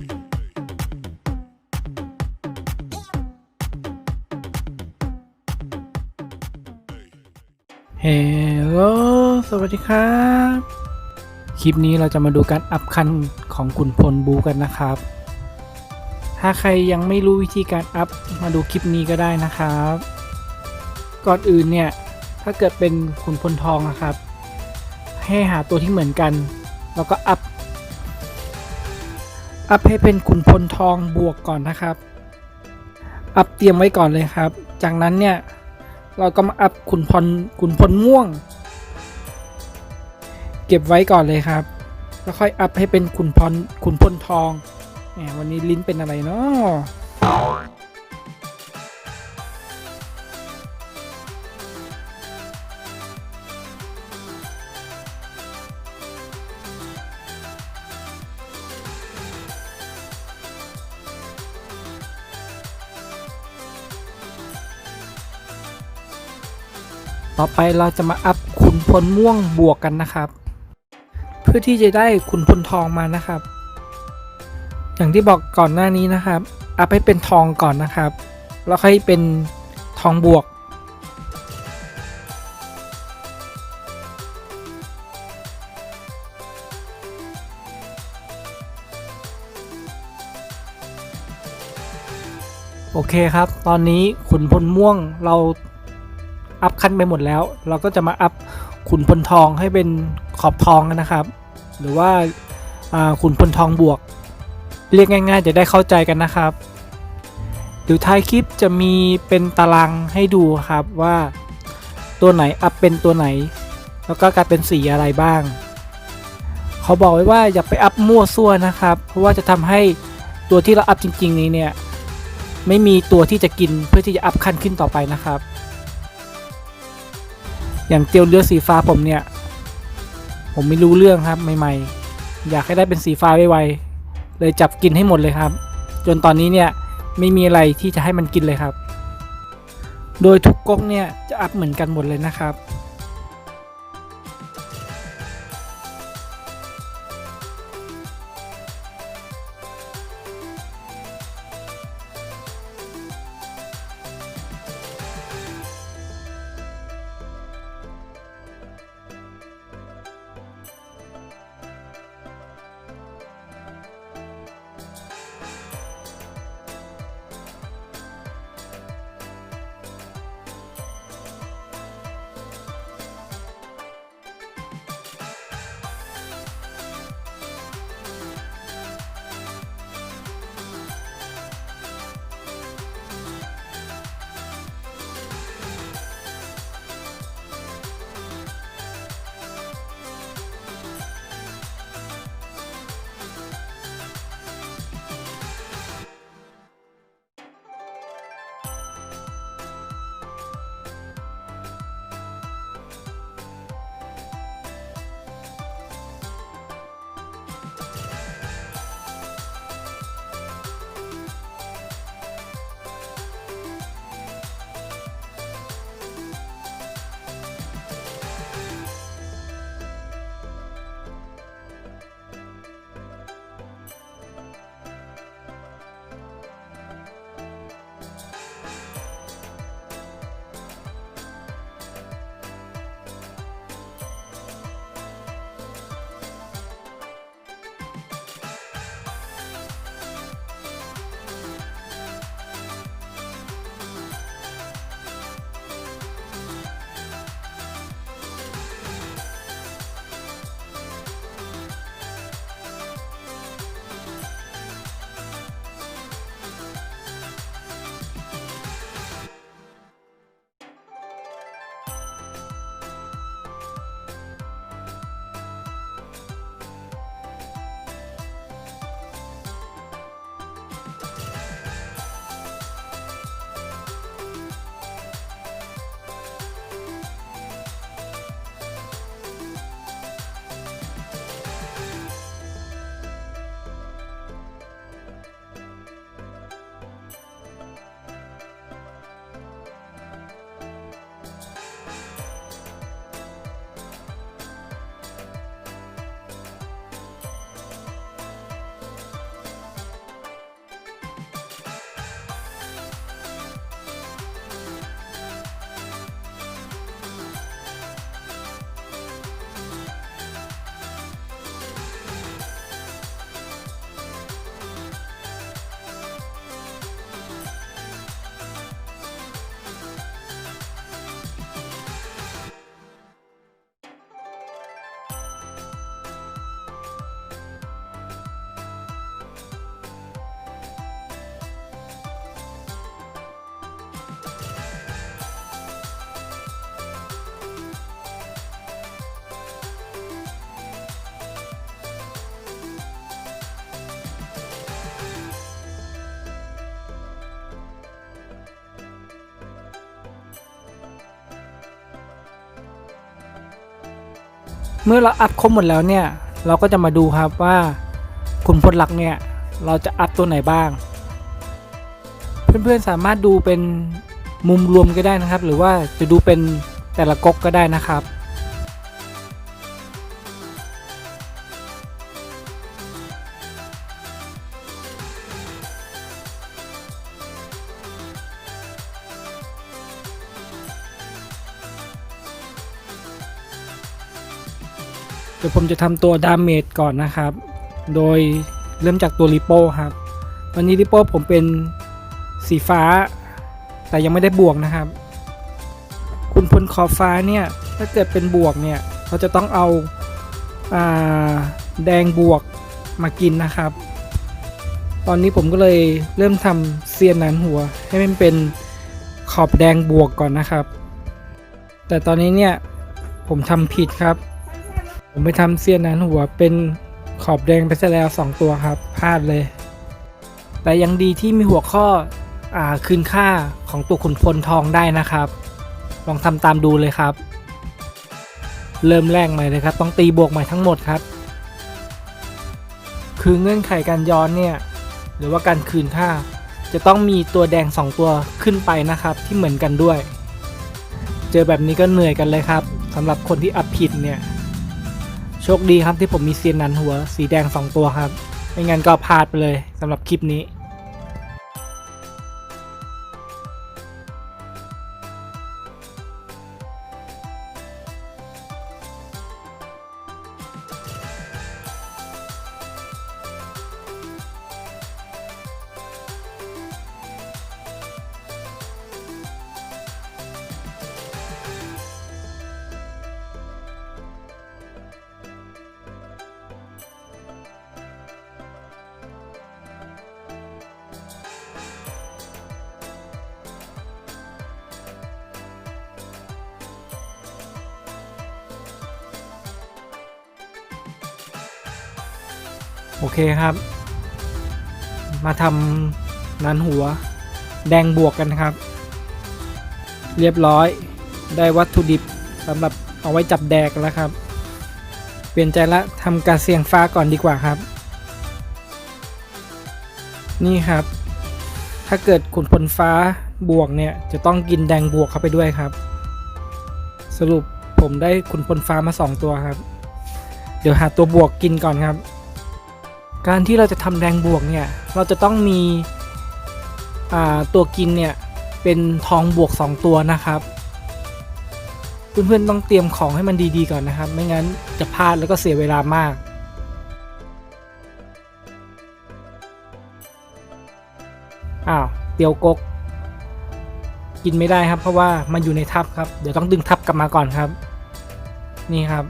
เฮลโลสวัสดีครับ คลิปนี้เราจะมาดูการอัพคันของขุนพลบูกันนะครับ ถ้าใครยังไม่รู้วิธีการอัพมาดูคลิปนี้ก็ได้นะครับ ก่อนอื่นเนี่ย ถ้าเกิดเป็นขุนพลทองนะครับ ให้หาตัวที่เหมือนกัน แล้วก็อัพ อัพให้เป็นขุนพลทองบวกก่อนนะครับ อัพเตรียมไว้ก่อนเลยครับ จากนั้นเนี่ยเราก็มาอัพขุนพลขุนพลม่วง เก็บไว้ก่อนเลยครับ แล้วค่อยอัพให้เป็นขุนพลขุนพลทองแหมวันนี้ลิ้นเป็นอะไรเนาะ ต่อไปเราจะมาอัพขุนพลม่วงบวกกันนะครับ เพื่อที่จะได้ขุนพลทองมานะครับ อย่างที่บอกก่อนหน้านี้นะครับ อัพให้เป็นทองก่อนนะครับ แล้วค่อยเป็นทองบวกโอเคครับ ตอนนี้ขุนพลม่วงเรา อัพขั้นไปหมดแล้ว เราก็จะมาอัพขุนพลทองให้เป็นขอบทองกันนะครับ หรือว่าขุนพลทองบวก เรียกง่ายๆ จะได้เข้าใจกันนะครับเดี๋ยวท้ายคลิปจะมีเป็นตารางให้ดูครับว่าตัวไหนอัพเป็นตัวไหน แล้วก็กลายเป็นสีอะไรบ้างเขาบอกไว้ว่าอย่าไปอัพมั่วซั่วนะครับ เพราะว่าจะทำให้ตัวที่เราอัพจริง ๆ นี้เนี่ยไม่มีตัวที่จะกินเพื่อที่จะอัพขั้นขึ้นต่อไปนะครับ อย่างเตียวเลือดสีฟ้าผมเนี่ย ผมไม่รู้เรื่องครับใหม่ๆ อยากให้ได้เป็นสีฟ้าไวๆเลยจับกินให้หมดเลยครับ จนตอนนี้เนี่ยไม่มีอะไรที่จะให้มันกินเลยครับ โดยทุกก๊กเนี่ยจะอัพเหมือนกันหมดเลยนะครับ เมื่อเราอัพครบหมดแล้วเนี่ย เราก็จะมาดูครับว่าขุนพลหลักเนี่ย เราจะอัพตัวไหนบ้าง เพื่อนๆสามารถดูเป็นมุมรวมก็ได้นะครับ หรือว่าจะดูเป็นแต่ละก๊กก็ได้นะครับ เดี๋ยวผมจะทำตัวดาเมจก่อนนะครับ โดยเริ่มจากตัวริโป้ครับตอนนี้ริโป้ผมเป็นสีฟ้า แต่ยังไม่ได้บวกนะครับ คุณพลขอบฟ้าเนี่ย ถ้าเกิดเป็นบวกเนี่ยเราจะต้องเอาอาแดงบวกมากินนะครับ ตอนนี้ผมก็เลยเริ่มทำเซียนหนันหัว ให้มันเป็นขอบแดงบวกก่อนนะครับ แต่ตอนนี้เนี่ยผมทำผิดครับ ผมไปทำเซียนนั้นหัวเป็นขอบแดงไปซะแล้ว 2 ตัวครับพลาดเลย แต่ยังดีที่มีหัวข้ออ่าคืนค่าของตัวขุนพลทองได้นะครับ ลองทำตามดูเลยครับ เริ่มแรกใหม่เลยครับ ต้องตีบวกใหม่ทั้งหมดครับ คือเงื่อนไขการย้อนเนี่ยหรือว่าการคืนค่า จะต้องมีตัวแดง 2 ตัวขึ้นไปนะครับ ที่เหมือนกันด้วย เจอแบบนี้ก็เหนื่อยกันเลยครับสำหรับคนที่อัพผิดเนี่ย โชคดีครับที่ผมมีเซียนนันหัว สีแดง 2 ตัวครับ ไม่งั้นก็พลาดไปเลยสำหรับคลิปนี้ โอเคครับ มาทำนันหัว แดงบวกกันครับ เรียบร้อยได้วัตถุดิบสำหรับเอาไว้จับแดกแล้วครับ เปลี่ยนใจละทำการเสี่ยงฟ้าก่อนดีกว่าครับ นี่ครับ ถ้าเกิดขุนพลฟ้าบวกเนี่ยจะต้องกินแดงบวกเข้าไปด้วยครับ สรุปผมได้ขุนพลฟ้ามา 2 ตัวครับ เดี๋ยวหาตัวบวกกินก่อนครับ การที่เราจะทำแดงบวกเนี่ย เราจะต้องมีตัวกินเนี่ยเป็นทองบวก 2 ตัวนะครับ เพื่อนๆต้องเตรียมของให้มันดีๆก่อนนะครับ ไม่งั้นจะพลาดแล้วก็เสียเวลามากอ้าวเตียวกก กินไม่ได้ครับ เพราะว่ามันอยู่ในทับครับ เดี๋ยวต้องดึงทับกลับมาก่อนครับ นี่ครับ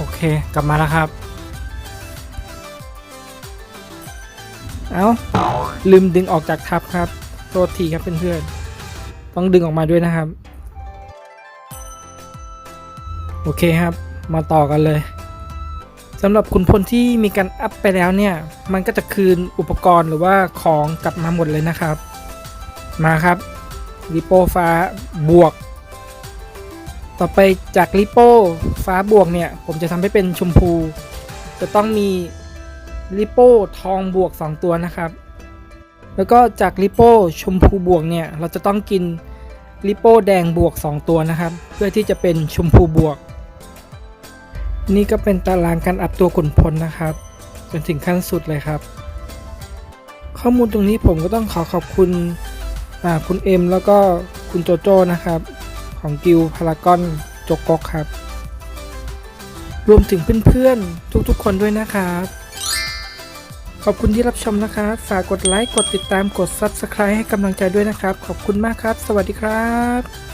โอเคกลับมาแล้วครับ เอาลืมดึงออกจากทับครับ โทษทีครับเพื่อนๆต้องดึงออกมาด้วยนะครับ โอเคครับ มาต่อกันเลยสำหรับคุณพลที่มีการอัพไปแล้วเนี่ย มันก็จะคืนอุปกรณ์หรือว่าของกลับมาหมดเลยนะครับ มาครับริโปฟ้าบวก ต่อไปจากริโป้ฟ้าบวกเนี่ย ผมจะทำให้เป็นชมพู จะต้องมีริโป้ทองบวก 2 ตัวนะครับ แล้วก็จากริโป้ชมพูบวกเนี่ย เราจะต้องกินริโป้แดงบวก 2 ตัวนะครับ เพื่อที่จะเป็นชมพูบวก นี่ก็เป็นตารางการอัพตัวขุนพลนะครับ จนถึงขั้นสุดเลยครับ ข้อมูลตรงนี้ผมก็ต้องขอขอบคุณคุณเอ็มแล้วก็คุณโจโจ้นะครับ ของกิลพารากอนโจกกครับ รวมถึงเพื่อนๆ ทุกๆ คนด้วยนะครับ ขอบคุณที่รับชมนะครับ ฝากกดไลค์ กดติดตาม กด Subscribe ให้กำลังใจด้วยนะครับ ขอบคุณมากครับ สวัสดีครับ